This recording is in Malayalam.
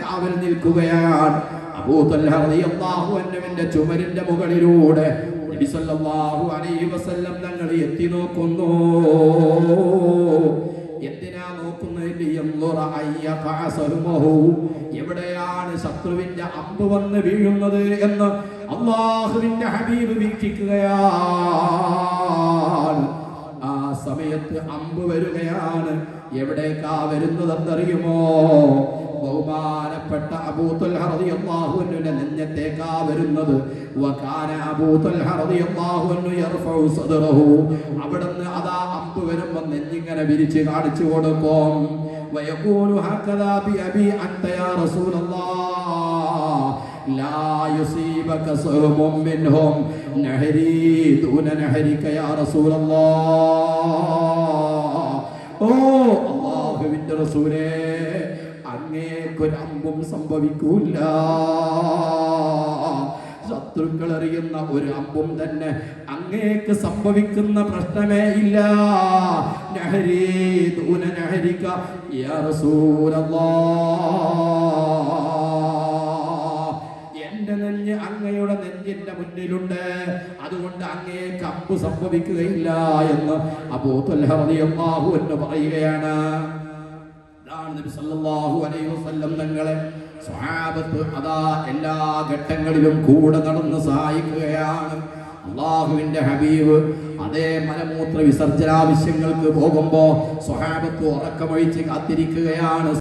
കാവൽ നിൽക്കുകയാണ്. അബൂ തൽഹ റളിയല്ലാഹു അൻഹുവിന്റെ ചുമരിന്റെ മുകളിലൂടെ തങ്ങൾ എത്തി നോക്കുന്നു. എന്തിനാ നോക്കുന്നത്. എവിടെയാണ് ശത്രുവിന്റെ അമ്പ് വന്ന് വീഴുന്നത് എന്ന് അള്ളാഹുവിന്റെ ഹബീബ് വീക്ഷിക്കുകയാണ്. സമയത്ത് അമ്പ് വരികയാണ്. എവിടേക്കാ വരുന്നതെന്നറിയുമോ? ബഹുമാനപ്പെട്ട അബൂത്തുൽ നെഞ്ഞത്തേക്കാ വരുന്നത്. വകാന അബൂത്തുൽ യർഫഉ സദറഹു. അവിടുന്ന് അതാ അമ്പ് വരുമ്പോൾ നെഞ്ഞിങ്ങനെ വിരിച്ച് കാണിച്ചു കൊടുക്കും. വയഖൂലു ബി അബി അൻത യാ ലാ യുസീബക മിൻഹും. നഹരി ദൂന നഹരിക യാ റസൂലേ അങ്ങേക്കൊരമ്പും സംഭവിക്കൂല ശത്രുക്കൾ അറിയുന്ന ഒരു അമ്പും തന്നെ അങ്ങേക്ക് സംഭവിക്കുന്ന പ്രശ്നമേ ഇല്ല. എന്റെ നെഞ്ഞ് അങ്ങയുടെ നെഞ്ചിന്റെ മുന്നിലുണ്ട്. അതുകൊണ്ട് അങ്ങേ കമ്പ് സംഭവിക്കുകയില്ല എന്ന് അബൂത്തുല്ലാഹു എന്ന് പറയുകയാണ്. സല്ലല്ലാഹു അലൈഹി വസല്ലം തങ്ങളെ അതാ എല്ലാ ഘട്ടങ്ങളിലും കൂടെ നടന്ന് സഹായിക്കുകയാണ്. അള്ളാഹുവിന്റെ ഹബീബ് അതേ മലമൂത്ര വിസർജനാവശ്യങ്ങൾക്ക് പോകുമ്പോ സ്വഹാബത്ത് ഉറക്കമൊഴിച്ച് കാത്തിരിക്കുകയാണ്.